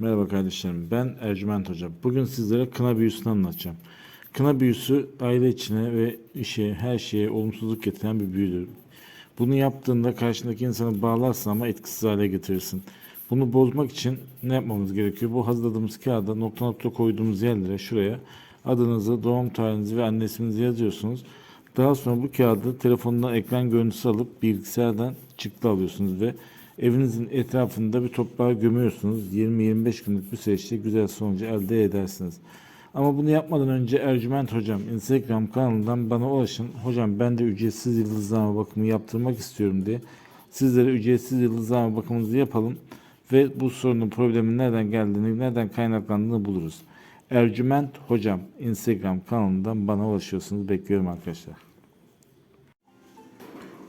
Merhaba kardeşlerim ben Ercüment Hocam. Bugün sizlere kına büyüsünü anlatacağım. Kına büyüsü aile içine ve işe her şeye olumsuzluk getiren bir büyüdür. Bunu yaptığında karşındaki insanı bağlarsın ama etkisiz hale getirirsin. Bunu bozmak için ne yapmamız gerekiyor? Bu hazırladığımız kağıda nokta nokta koyduğumuz yerlere şuraya adınızı, doğum tarihinizi ve anne yazıyorsunuz. Daha sonra bu kağıdı telefonundan ekran görüntüsü alıp bilgisayardan çıktı alıyorsunuz ve evinizin etrafında bir toprağa gömüyorsunuz. 20-25 günlük bir süreçte güzel sonucu elde edersiniz. Ama bunu yapmadan önce Ercüment Hocam Instagram kanalından bana ulaşın. Hocam ben de ücretsiz yıldızlama bakımı yaptırmak istiyorum diye. Sizlere ücretsiz yıldızlama bakımınızı yapalım ve bu sorunun problemin nereden geldiğini, nereden kaynaklandığını buluruz. Ercüment Hocam Instagram kanalından bana ulaşıyorsunuz. Bekliyorum arkadaşlar.